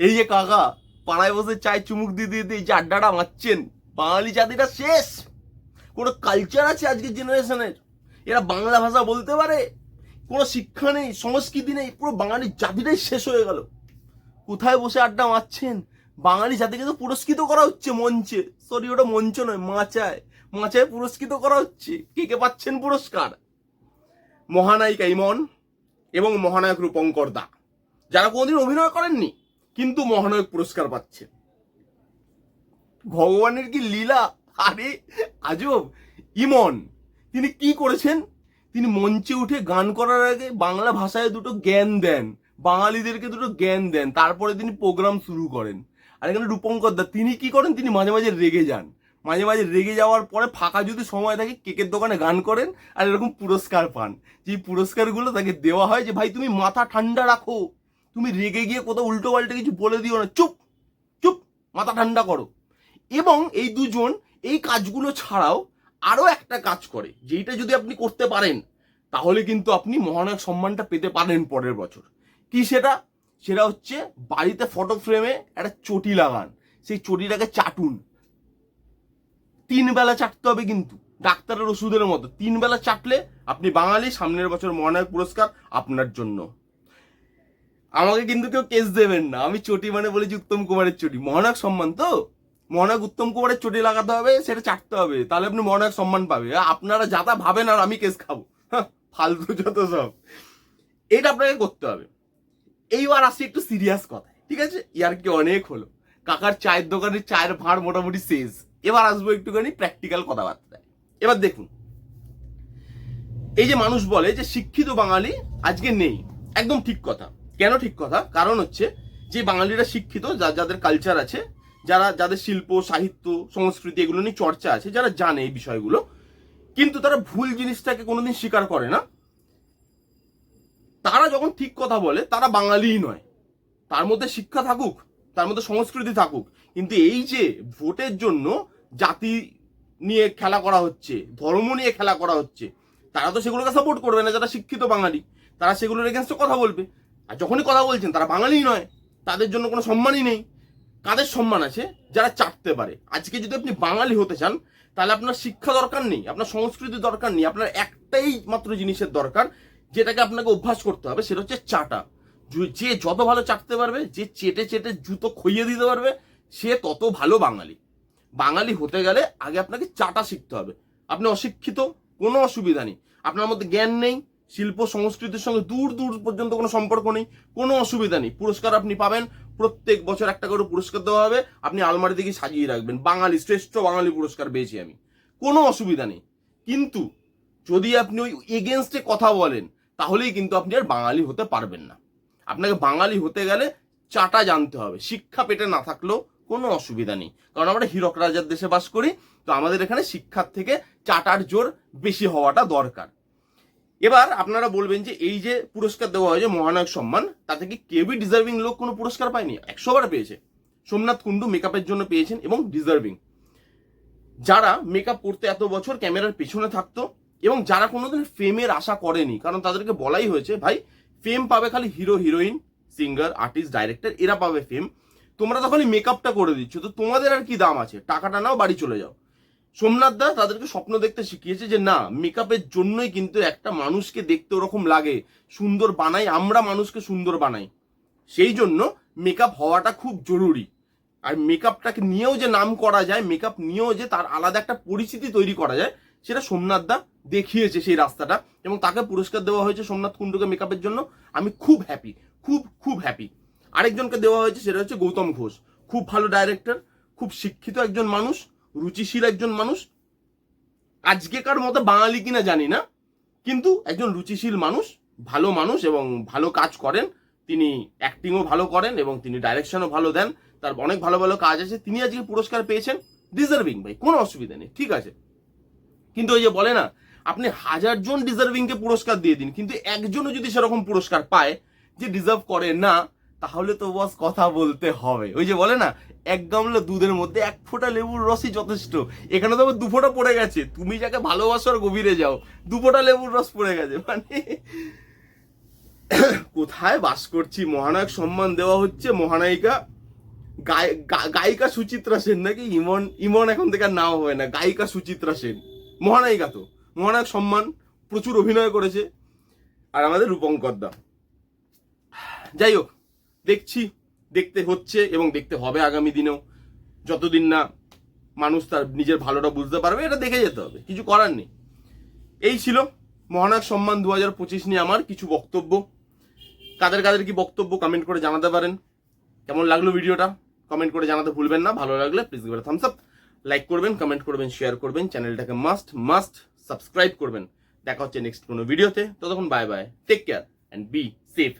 এই যে কাকা, পাড়ায় বসে চায় চুমুক দিয়ে দিয়ে দিয়ে যে আড্ডাটা মারছেন, বাঙালি জাতিটা শেষ। কোনো কালচার আছে আজকের জেনারেশনের এরা? বাংলা ভাষা বলতে পারে, কোনো শিক্ষা নেই, সংস্কৃতি নেই, পুরো বাঙালি জাতিটাই শেষ হয়ে গেল। কোথায় বসে আড্ডা মারছেন? বাঙালি জাতিকে তো পুরস্কৃত করা হচ্ছে মঞ্চে। সরি ওটা মঞ্চ নয়, মাচায়। মাচায় পুরস্কৃত করা হচ্ছে। কে কে পাচ্ছেন পুরস্কার? মহানায়িকা ইমন এবং মহানায়ক রূপঙ্কর দা। যারা কোনোদিন অভিনয় করেননি কিন্তু মহানায়ক পুরস্কার পাচ্ছে। ভগবানের কি লীলা? আরে, আজব। ইমন, তিনি কি করেছেন? তিনি মঞ্চে উঠে গান করার আগে বাংলা ভাষায় দুটো জ্ঞান দেন, বাঙালিদেরকে দুটো জ্ঞান দেন, তারপরে তিনি প্রোগ্রাম শুরু করেন। আর এখানে রূপঙ্কর দা, তিনি কি করেন? তিনি মাঝে মাঝে রেগে যান। মাঝে মাঝে রেগে যাওয়ার পরে ফাঁকা যদি সময় থাকে কেকের দোকানে গান করেন আর এরকম পুরস্কার পান। যে পুরস্কারগুলো তাকে দেওয়া হয় যে, ভাই, তুমি মাথা ঠান্ডা রাখো। তুমি রেগে গিয়ে কোথাও উল্টো পাল্টে কিছু বলে দিও না। চুপ চুপ, মাথা ঠান্ডা করো। এবং এই দুজন এই কাজগুলো ছাড়াও আরও একটা কাজ করে, যেইটা যদি আপনি করতে পারেন, তাহলে কিন্তু আপনি মহানায়ক সম্মানটা পেতে পারেন পরের বছর। কি সেটা? সেটা হচ্ছে বাড়িতে ফটো ফ্রেমে একটা চটি লাগান। সেই চটিটাকে চাটুন। তিন বেলা চাটতে হবে কিন্তু, ডাক্তারের ওষুধের মতো। তিন বেলা চাটলে আপনি বাঙালি, সামনের বছর মহানায়ক পুরস্কার আপনার জন্য। আমাকে কিন্তু কেউ কেস দেবেন না। আমি চটি মানে বলেছি উত্তম কুমারের চটি। মহানায়ক সম্মান তো? মহানায়ক উত্তম কুমারের চটি লাগাতে হবে, সেটা চাটতে হবে। তাহলে আপনি মহানায়ক সম্মান পাবে আপনারা যা তা ভাবেন আর আমি কেস খাব। ফালতু যত সব। এটা আপনাকে করতে হবে। এইবার আসি একটু সিরিয়াস কথা ঠিক আছে? ইয়ার কি অনেক হলো। কাকার চায়ের দোকানের চায়ের ভাড় মোটামুটি শেষ। এবার আসব একটুখানি প্র্যাকটিক্যাল কথাবার্তায়। এবার দেখুন। এই যে মানুষ বলে যে শিক্ষিত বাঙালি আজকে নেই। একদম ঠিক কথা। কেন ঠিক কথা? কারণ হচ্ছে যে বাঙালিরা শিক্ষিত, যা যাদের কালচার আছে, যারা যাদের শিল্প, সাহিত্য, সংস্কৃতি এগুলো নিয়ে চর্চা আছে, যারা জানে এই বিষয়গুলো, কিন্তু তারা ভুল জিনিসটাকে কোনোদিন স্বীকার করে না। তারা যখন ঠিক কথা বলে, তারা বাঙালিই নয়। তার মধ্যে শিক্ষা থাকুক, তার মধ্যে সংস্কৃতি থাকুক, কিন্তু এই যে ভোটের জন্য জাতি নিয়ে খেলা করা হচ্ছে, ধর্ম নিয়ে খেলা করা হচ্ছে, তারা তো সেগুলোকে সাপোর্ট করবে না, যারা শিক্ষিত বাঙালি, তারা সেগুলোর এগেনস্টে কথা বলবে। আর যখনই কথা বলছেন, তারা বাঙালি নয়। তাদের জন্য কোনো সম্মানই নেই। কাদের সম্মান আছে? যারা চাটতে পারে। আজকে যদি আপনি বাঙালি হতে চান, তাহলে আপনার শিক্ষা দরকার নেই, আপনার সংস্কৃতি দরকার নেই, আপনার একটাই মাত্র জিনিসের দরকার, যেটাকে আপনাকে অভ্যাস করতে হবে, সেটা হচ্ছে চাটা। যে- যত ভালো চাটতে পারবে, যে চেটে চেটে জুতো খইয়ে দিতে পারবে, সে তত ভালো বাঙালি। বাঙালি হতে গেলে আগে আপনাকে চাটা শিখতে হবে। আপনি অশিক্ষিত, কোনো অসুবিধা নেই। আপনার মধ্যে জ্ঞান নেই শিল্প সংস্কৃতির সঙ্গে দূর দূর পর্যন্ত কোনো সম্পর্ক নেই, কোনো অসুবিধা নেই। পুরস্কার আপনি পাবেন, প্রত্যেক বছর একটা করে পুরস্কার দেওয়া হবে, আপনি আলমারি দিকে সাজিয়ে রাখবেন। বাঙালি, শ্রেষ্ঠ বাঙালি পুরস্কার পেয়েছি আমি। কোনো অসুবিধা নেই। কিন্তু যদি আপনি ওই এগেনস্টে কথা বলেন, তাহলেই কিন্তু আপনি আর বাঙালি হতে পারবেন না। আপনাকে বাঙালি হতে গেলে চাটা জানতে হবে। শিক্ষা পেটে না থাকলেও কোনো অসুবিধা নেই। কারণ আমরা হীরক রাজার দেশে বাস করি, তো আমাদের এখানে শিক্ষার থেকে চাটার জোর বেশি হওয়াটা দরকার। এবার আপনারা বলবেন যে এই যে পুরস্কার দেওয়া হয় যে মহানায়ক সম্মান, তাতে কি কেউই ডিজার্ভিং লোক কোনো পুরস্কার পায়নি? একশো বার পেয়েছে। সোমনাথ কুণ্ডু মেকআপের জন্য পেয়েছেন এবং ডিজার্ভিং যারা মেকআপ করতে এত বছর ক্যামেরার পেছনে থাকতো এবং যারা কোনোদিন ফেমের আশা করেনি, কারণ তাদেরকে বলাই হয়েছে, ভাই ফেম পাবে খালি hero heroine singer artist director এরা পাবে ফেম তোমরা তো খালি মেকআপটা করে দিচ্ছ, তো তোমাদের আর কি দাম আছে? টাকাটা নাও, বাড়ি চলে যাও। সোমনাথ দা তাদেরকে স্বপ্ন দেখতে শিখিয়েছে যে, না মেকআপের জন্যই কিন্তু একটা মানুষকে দেখতে ওরকম লাগে। সুন্দর বানাই, আমরা মানুষকে সুন্দর বানাই। সেই জন্য মেকআপ হওয়াটা খুব জরুরি। আর মেকআপটাকে নিয়েও যে নাম করা যায় মেকআপ নিয়েও যে তার আলাদা একটা পরিস্থিতি তৈরি করা যায়, সেটা সোমনাথ দা দেখিয়েছে সেই রাস্তাটা এবং তাকে পুরস্কার দেওয়া হয়েছে সোমনাথ কুণ্ডুকে মেকআপের জন্য। আমি খুব হ্যাপি খুব খুব হ্যাপি আরেকজনকে দেওয়া হয়েছে, সেটা হচ্ছে গৌতম ঘোষ। খুব ভালো ডাইরেক্টর খুব শিক্ষিত একজন মানুষ। রুচিশীল একজন মানুষ? আজকেকার মতো বাঙালি কিনা জানি না, কিন্তু একজন রুচিশীল মানুষ, ভালো মানুষ এবং ভালো কাজ করেন। তিনি অ্যাক্টিংও ভালো করেন এবং তিনি ডাইরেকশনও ভালো দেন। তার অনেক ভালো ভালো কাজ আছে। তিনি আজকে পুরস্কার পেয়েছেন ডিজার্ভিং ভাই, কোনো অসুবিধা নেই, ঠিক আছে। কিন্তু ওই যে বলে না, আপনি হাজার জন ডিজার্ভিংকে পুরস্কার দিয়ে দিন, কিন্তু একজনও যদি সেরকম পুরস্কার পায় যে ডিজার্ভ করে না তাহলে তো বস কথা বলতে হবে। ওই যে বলে না, এক গামলা দুধের মধ্যে এক ফোঁটা লেবুর রসই যথেষ্ট। এখানে তো আবার দু ফোঁটা পড়ে গেছে। তুমি যাকে ভালোবাসার গভীরে যাও, দু ফোঁটা লেবুর রস পড়ে গেছে। মানে কোথায় বাস করছি? মহানায়ক সম্মান দেওয়া হচ্ছে মহানায়িকা। গায়িকা সুচিত্রা সেন নাকি? ইমন ইমন এখন থেকে আর নাম হবে না। গায়িকা সুচিত্রা সেন। মহানায়িকা তো। মহানায়ক সম্মান প্রচুর অভিনয় করেছে। আর আমাদের রূপঙ্কর দা। যাই হোক দেখছি, দেখতে হচ্ছে এবং দেখতে হবে আগামী দিনেও। যতদিন না মানুষ তার নিজের ভালোটা বুঝতে পারবে, এটা দেখে যেতে হবে। কিছু করার নেই। এই ছিল মহানায়ক সম্মান দু হাজার পঁচিশ নিয়ে আমার কিছু বক্তব্য। কাদের কাদের কি বক্তব্য কমেন্ট করে জানাতে পারেন। কেমন লাগল ভিডিওটা? কমেন্ট করে জানাতে ভুলবেন না। ভালো লাগলে please give thumbs up like করবেন কমেন্ট করবেন শেয়ার করবেন। চ্যানেলটাকে মাস্ট মাস্ট সাবস্ক্রাইব করবেন। দেখা হচ্ছে নেক্সট কোনো ভিডিওতে ততক্ষণ bye bye take care and be safe